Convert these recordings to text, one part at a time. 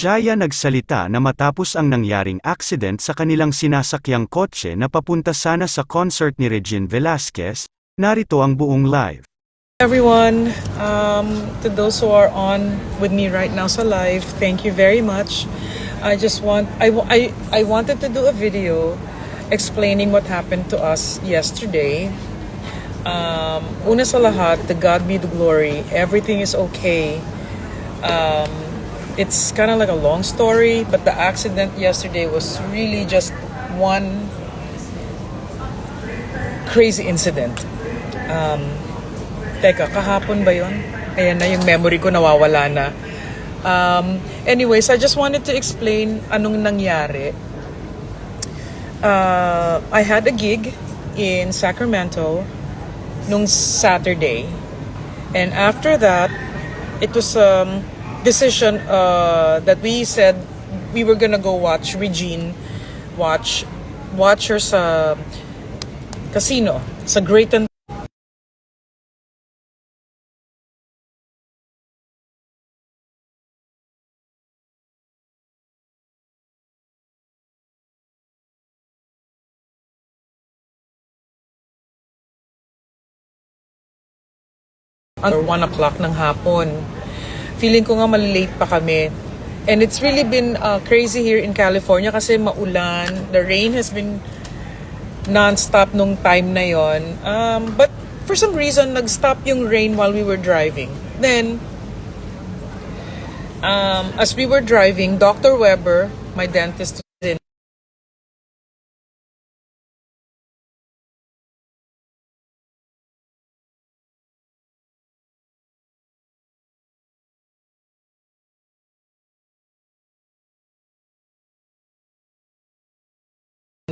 Jaya nagsalita na matapos ang nangyaring accident sa kanilang sinasakyang kotse na papunta sana sa concert ni Regine Velasquez, narito ang buong live. Everyone, um, to those who are on with me right now sa live, thank you very much. I just want, I, I, I wanted to do a video explaining what happened to us yesterday. Um, una sa lahat, to God be the glory. Everything is okay. Um, it's kind of like a long story, but the accident yesterday was really just one crazy incident. Um, Teka, kahapon ba yon? Ayan na, yung memory ko nawawala na. Um, anyways, I just wanted to explain anong nangyari. Uh, I had a gig in Sacramento nung Saturday. And after that, it was a um, decision uh, that we said we were gonna go watch Regine watch watch her sa casino sa Grayton or 1 o'clock ng hapon. Feeling ko nga malilate pa kami. And it's really been uh, crazy here in California kasi maulan. The rain has been non-stop nung time na yon. Um, but for some reason, nag-stop yung rain while we were driving. Then, um, as we were driving, Dr. Weber, my dentist,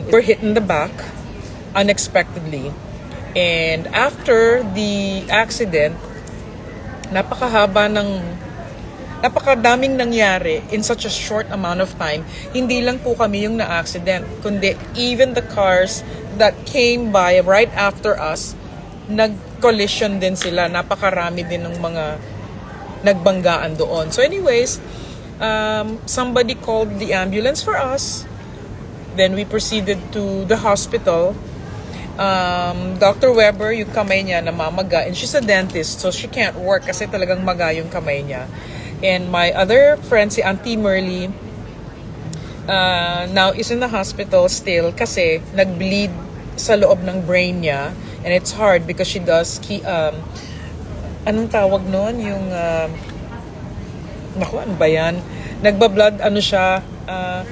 were hit in the back unexpectedly. And after the accident, napakahaba ng napakadaming nangyari in such a short amount of time. Hindi lang po kami yung na-accident, kundi even the cars that came by right after us, nag-collision din sila. Napakarami din ng mga nagbanggaan doon. So anyways, um, somebody called the ambulance for us. Then we proceeded to the hospital. Um, Dr. Weber, yung kamay niya namamaga. And she's a dentist, so she can't work kasi talagang maga yung kamay niya. And my other friend, si Auntie Merly, uh, now is in the hospital still kasi nag-bleed sa loob ng brain niya. And it's hard because she does, ki, um, anong tawag noon? Yung, um, naku, ano ba yan? Nagbablood, ano siya, ah,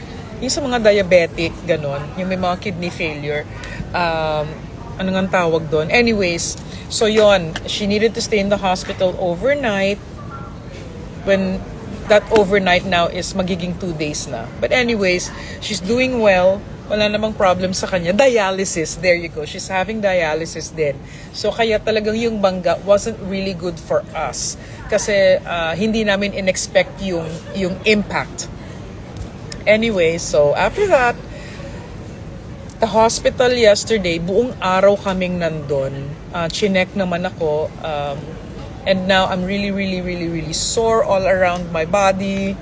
yung sa mga diabetic, ganon, yung may mga kidney failure, um, ano nga tawag doon? Anyways, so yon she needed to stay in the hospital overnight when that overnight now is magiging two days na. But anyways, she's doing well. Wala namang problem sa kanya. Dialysis, there you go. She's having dialysis din. So kaya talagang yung bangga wasn't really good for us. Kasi ah, hindi namin in-expect yung, yung impact. Anyway, so after that, the hospital yesterday, buong araw kaming nandun. Uh, chinek naman ako. Um, and now I'm really, really, really, really sore all around my body.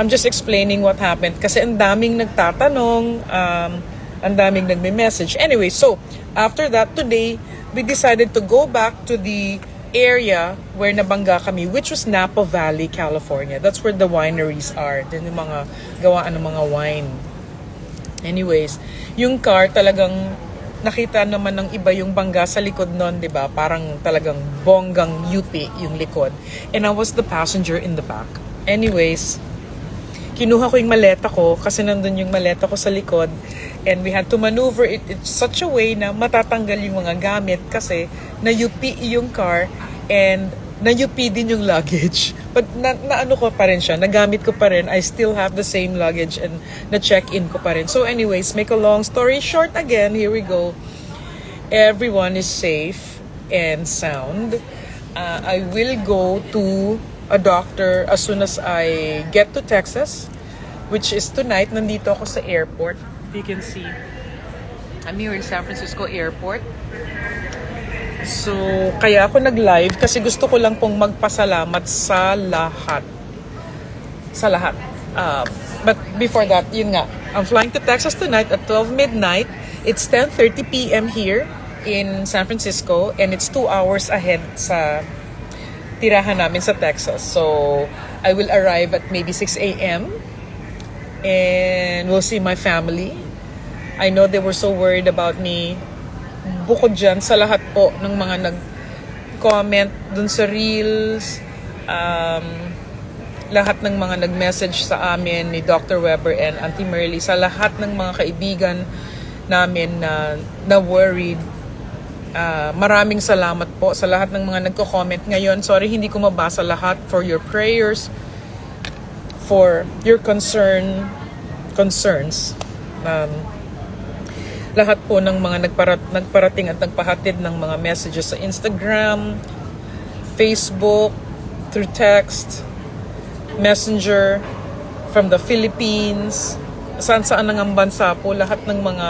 I'm just explaining what happened. Kasi ang daming nagtatanong, um, ang daming nagme-message. Anyway, so after that, today, we decided to go back to the area where nabangga kami, which was Napa Valley, California. That's where the wineries are. Then yung mga gawaan ng mga wine. Anyways, yung car talagang nakita naman ng iba yung bangga sa likod nun, 'di ba? Parang talagang bonggang UP yung likod. And I was the passenger in the back. Anyways, kinuha ko yung maleta ko kasi nandun yung maleta ko sa likod and we had to maneuver it in such a way na matatanggal yung mga gamit kasi na-UP yung car and na-UP din yung luggage. But na, na ano ko pa rin siya, nagamit ko pa rin. I still have the same luggage and na-check-in ko pa rin. So anyways, make a long story short again, here we go. Everyone is safe and sound. Uh, I will go to a doctor as soon as I get to Texas, which is tonight. Nandito ako sa airport. If you can see, I'm here in San Francisco Airport. So, kaya ako nag-live kasi gusto ko lang pong magpasalamat sa lahat. Sa lahat. Um, but before that, yun nga, I'm flying to Texas tonight at 12 midnight. It's 10.30 p.m. here in San Francisco and it's two hours ahead sa tirahan namin sa Texas. So, I will arrive at maybe 6 a.m. and we'll see my family. I know they were so worried about me. Bukod dyan sa lahat po ng mga nag-comment dun sa reels, um, lahat ng mga nag-message sa amin ni Dr. Weber and Auntie Merly, sa lahat ng mga kaibigan namin na, na worried, Ah, maraming salamat po sa lahat ng mga nagko-comment ngayon. Sorry hindi ko mabasa lahat for your prayers, for your concern, concerns. Um, lahat po ng mga nagparat, nagparating at nagpahatid ng mga messages sa Instagram, Facebook, through text, messenger, from the Philippines, saan saan ng bansa po, lahat ng mga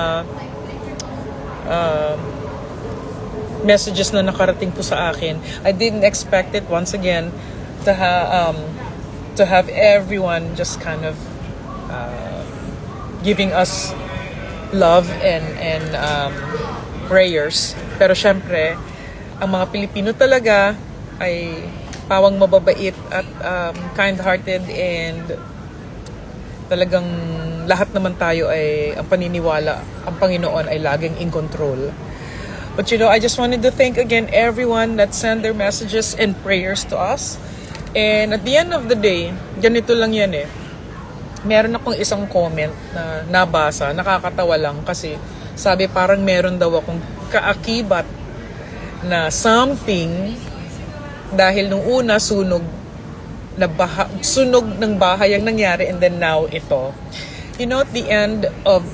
messages na nakarating po sa akin. I didn't expect it once again to ha um, to have everyone just kind of uh, giving us love and and um, prayers. Pero syempre, ang mga Pilipino talaga ay pawang mababait at um, kind-hearted and talagang lahat naman tayo ay ang paniniwala, ang Panginoon ay laging in control. But you know, I just wanted to thank again everyone that sent their messages and prayers to us. And at the end of the day, ganito lang yan eh. Meron akong isang comment na nabasa, nakakatawa lang kasi sabi parang meron daw akong kaakibat na something dahil nung una sunog na baha, sunog ng bahay ang nangyari and then now ito. You know, at the end of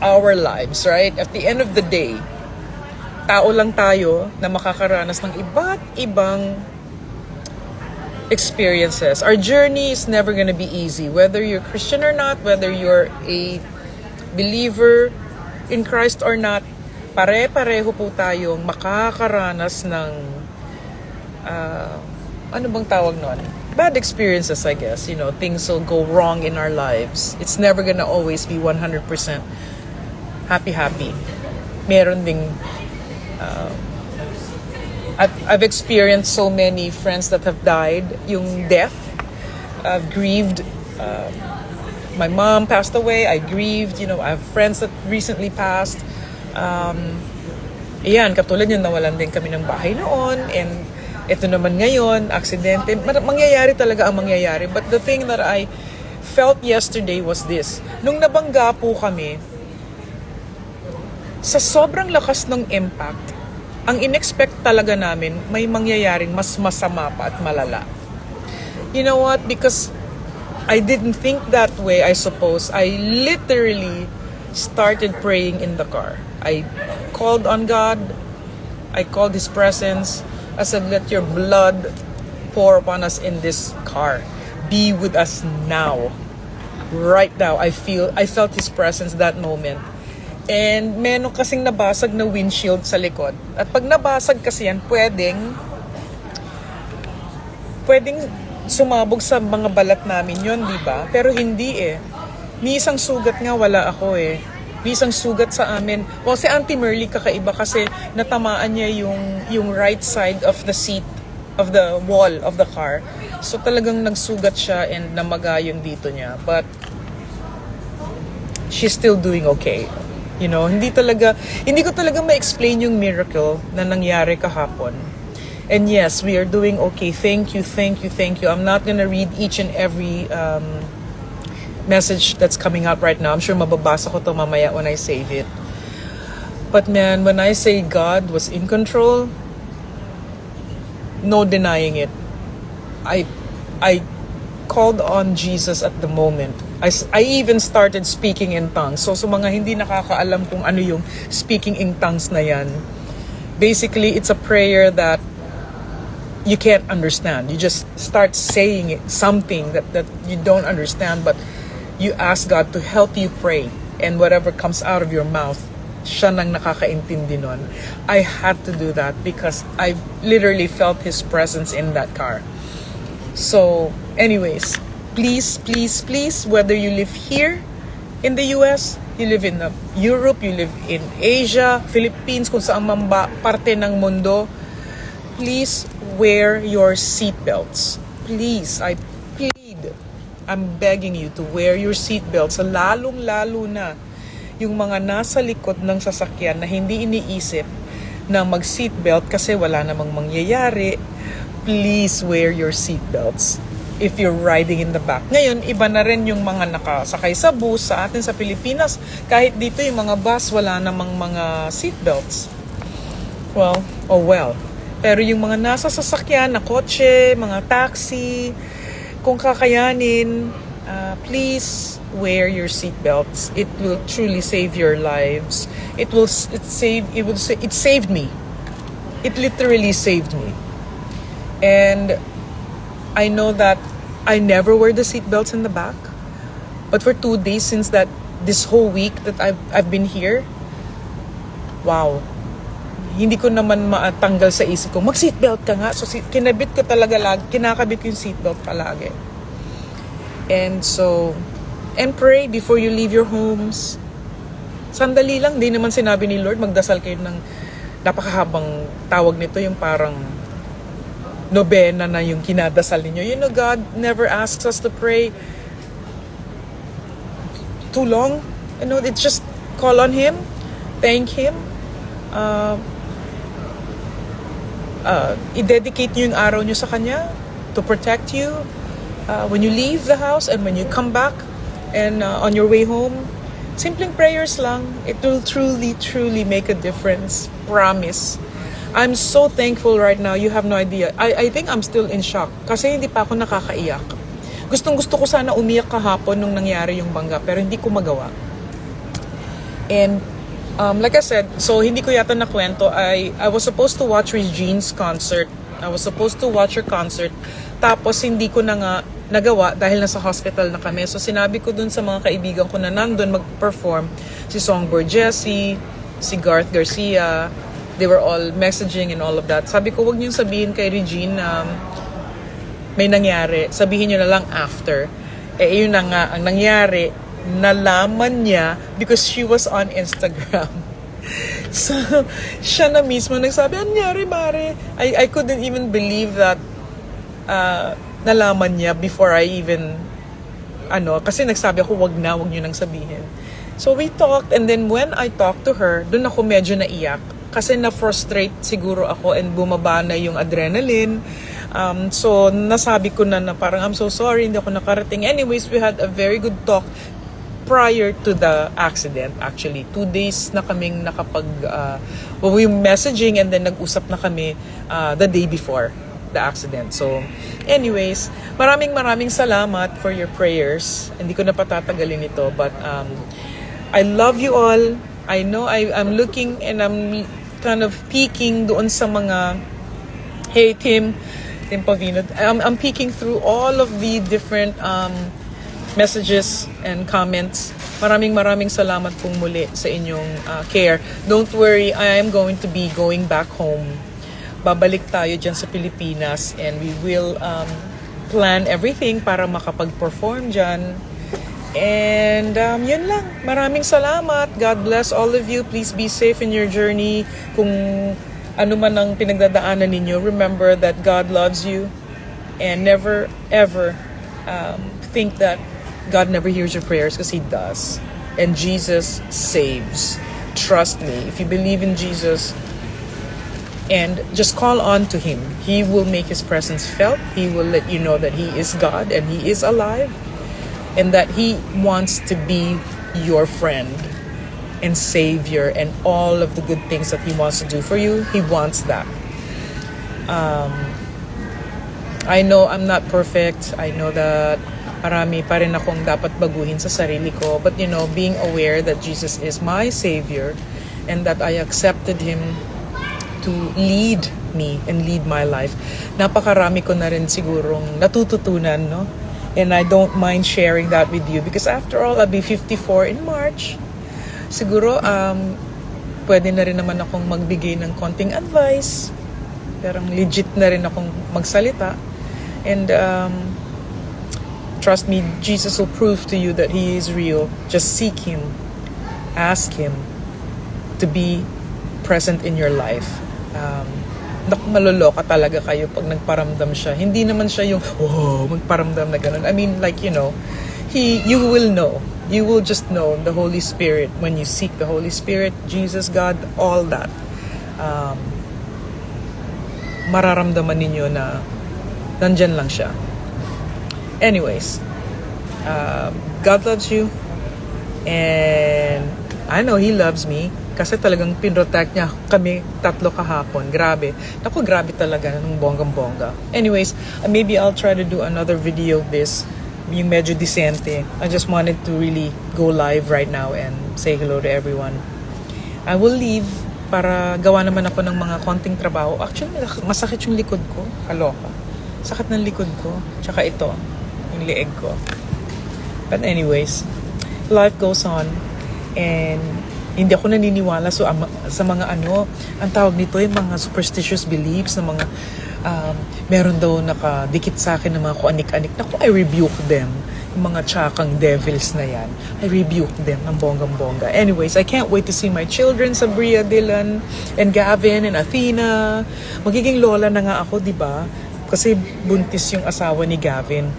our lives, right? At the end of the day, tao lang tayo na makakaranas ng iba't ibang experiences. Our journey is never going to be easy. Whether you're Christian or not, whether you're a believer in Christ or not, pare-pareho po tayong makakaranas ng uh, ano bang tawag nun? Bad experiences, I guess. You know, things will go wrong in our lives. It's never gonna always be 100% happy-happy. Meron ding I've, I've experienced so many friends that have died. Yung death, I've grieved. Um, my mom passed away. I grieved. You know, I have friends that recently passed. Um, Iyan, katulad yun, nawalan din kami ng bahay noon. And ito naman ngayon, aksidente. Mangyayari talaga ang mangyayari. But the thing that I felt yesterday was this. Nung nabangga po kami, sa sobrang lakas ng impact, ang inexpect talaga namin, may mangyayaring mas masama pa at malala. You know what? Because I didn't think that way, I suppose. I literally started praying in the car. I called on God. I called His presence. I said, let your blood pour upon us in this car. Be with us now. Right now, I feel, I felt His presence that moment. And meron kasing nabasag na windshield sa likod. At pag nabasag kasi yan, pwedeng pwedeng sumabog sa mga balat namin yon di ba? Pero hindi eh. Ni isang sugat nga wala ako eh. Ni isang sugat sa amin. Well, si Auntie Merly kakaiba kasi natamaan niya yung, yung right side of the seat of the wall of the car. So talagang nagsugat siya and namaga yung dito niya. But she's still doing okay. You know, hindi talaga, hindi ko talaga ma-explain yung miracle na nangyari kahapon. And yes, we are doing okay. Thank you, thank you, thank you. I'm not gonna read each and every um, message that's coming out right now. I'm sure mababasa ko to mamaya when I save it. But man, when I say God was in control, no denying it. I, I called on Jesus at the moment. I, I even started speaking in tongues. So, sa mga hindi nakakaalam kung ano yung speaking in tongues na yan, basically, it's a prayer that you can't understand. You just start saying something that, that you don't understand, but you ask God to help you pray. And whatever comes out of your mouth, siya nang nakakaintindi nun. I had to do that because I literally felt His presence in that car. So, anyways, please, please, please, whether you live here in the US, you live in uh, Europe, you live in Asia, Philippines, kung saan man ba parte ng mundo, please wear your seatbelts. Please, I plead. I'm begging you to wear your seatbelts. Lalong-lalo na yung mga nasa likod ng sasakyan na hindi iniisip na mag-seatbelt kasi wala namang mangyayari. Please wear your seatbelts if you're riding in the back. Ngayon, iba na rin yung mga nakasakay sa bus sa atin sa Pilipinas. Kahit dito yung mga bus, wala namang mga seatbelts. Well, oh well. Pero yung mga nasa sasakyan, na kotse, mga taxi, kung kakayanin, uh, please wear your seatbelts. It will truly save your lives. It will it save it will it saved me. It literally saved me. And I know that I never wear the seatbelts in the back. But for two days since that this whole week that I've I've been here, wow. Hindi ko naman matanggal sa isip ko, mag-seatbelt ka nga. So, kinabit ko talaga lag, kinakabit ko yung seatbelt palagi. And so, and pray before you leave your homes. Sandali lang, di naman sinabi ni Lord, magdasal kayo ng napakahabang tawag nito, yung parang nobena na yung kinadasal ninyo. You know, God never asks us to pray too long. You know, it's just call on Him, thank Him, uh, uh, i-dedicate nyo yung araw nyo sa Kanya to protect you uh, when you leave the house and when you come back and uh, on your way home. Simpleng prayers lang. It will truly, truly make a difference. Promise. I'm so thankful right now. You have no idea. I, I think I'm still in shock. Kasi hindi pa ako nakakaiyak. Gustong gusto ko sana umiyak kahapon nung nangyari yung bangga. Pero hindi ko magawa. And um, like I said, so hindi ko yata nakwento, I, I was supposed to watch Regine's concert. I was supposed to watch her concert. Tapos hindi ko na nga nagawa dahil nasa hospital na kami. So sinabi ko dun sa mga kaibigan ko na nandun mag-perform, si Songbird Jesse, si Garth Garcia, they were all messaging and all of that. Sabi ko, wag niyong sabihin kay Regine um, may nangyari. Sabihin nyo na lang after. Eh, yun na nga, ang nangyari, nalaman niya because she was on Instagram. So, siya na mismo nagsabi, ano nangyari, Mare? I, I couldn't even believe that uh, nalaman niya before I even, ano, kasi nagsabi ako, wag na, wag niyo nang sabihin. So, we talked, and then when I talked to her, doon ako medyo naiyak. Kasi na-frustrate siguro ako and bumaba na yung adrenaline. Um, so, nasabi ko na na parang, I'm so sorry, hindi ako nakarating. Anyways, we had a very good talk prior to the accident actually two days na kaming nakapag uh, well, we messaging and then nag-usap na kami uh, the day before the accident so anyways maraming maraming salamat for your prayers hindi ko na patatagalin ito but um, I love you all I know I, I'm looking and I'm kind of peeking doon sa mga Hey Tim, Tim Pavino. I'm, I'm peeking through all of the different um, messages and comments. Maraming maraming salamat pong muli sa inyong uh, care. Don't worry, I am going to be going back home. Babalik tayo dyan sa Pilipinas and we will um, plan everything para makapag-perform dyan. And um, yun lang. Maraming salamat. God bless all of you. Please be safe in your journey. Kung ano man ang pinagdadaanan ninyo, remember that God loves you. And never, ever um, think that God never hears your prayers because He does. And Jesus saves. Trust me. If you believe in Jesus, and just call on to him. He will make his presence felt. He will let you know that he is God and he is alive and that he wants to be your friend and savior and all of the good things that he wants to do for you. He wants that. Um, I know I'm not perfect. I know that marami pa rin akong dapat baguhin sa sarili ko. But you know, being aware that Jesus is my savior and that I accepted him to lead me and lead my life. Napakarami ko na rin sigurong natututunan, no? And I don't mind sharing that with you because after all, I'll be 54 in March. Siguro, um, pwede na rin naman akong magbigay ng konting advice. Pero legit na rin akong magsalita. And um, Trust me, Jesus will prove to you that He is real. Just seek Him. Ask Him to be present in your life. Um, naku, maloloka talaga kayo pag nagparamdam siya. Hindi naman siya yung, oh, magparamdam na ganun. I mean, like, you know, he, you will know. You will just know the Holy Spirit when you seek the Holy Spirit, Jesus, God, all that. Um, mararamdaman ninyo na nandyan lang siya. Anyways, uh, God loves you. And I know He loves me. Kasi talagang pinrotect niya kami tatlo kahapon. Grabe. Naku, grabe talaga nung bonggang-bongga. Anyways, uh, maybe I'll try to do another video of this. Yung medyo decente. I just wanted to really go live right now and say hello to everyone. I will leave para gawa naman ako ng mga konting trabaho. Actually, masakit yung likod ko. Kaloka. Sakit ng likod ko. Tsaka ito, yung leeg ko. But anyways, life goes on. And hindi ako naniniwala so, ama- sa mga ano, ang tawag nito yung mga superstitious beliefs na mga um, meron daw nakadikit sa akin ng mga kuanik-anik. Naku, I rebuke them. Yung mga tsakang devils na yan. I rebuke them ng bonggang-bongga. Anyways, I can't wait to see my children, Sabria, Dylan, and Gavin, and Athena. Magiging lola na nga ako, di ba? Kasi buntis yung asawa ni Gavin.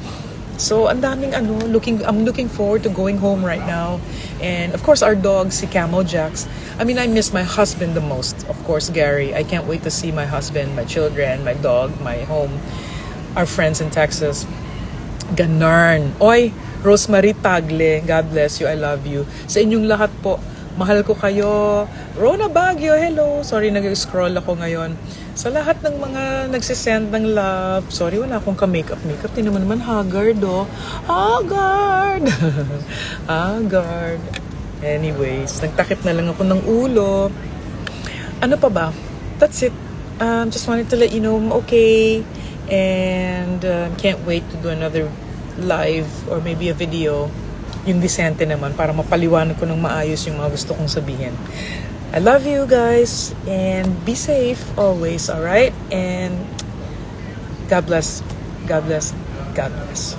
So, ang daming ano, looking, I'm looking forward to going home right now. And of course, our dog, si Camo Jax. I mean, I miss my husband the most. Of course, Gary. I can't wait to see my husband, my children, my dog, my home, our friends in Texas. Ganarn. Oy, Rosemary Tagle, God bless you, I love you. Sa inyong lahat po, mahal ko kayo. Rona Baguio, hello. Sorry, nag-scroll ako ngayon. Sa lahat ng mga nagsisend ng love, sorry, wala akong ka-makeup. Makeup, di naman naman haggard, oh. Haggard! haggard. Anyways, nagtakip na lang ako ng ulo. Ano pa ba? That's it. Um, just wanted to let you know I'm okay. And um, can't wait to do another live or maybe a video yung Vicente naman para mapaliwanag ko ng maayos yung mga gusto kong sabihin. I love you guys and be safe always, alright? And God bless. God bless. God bless.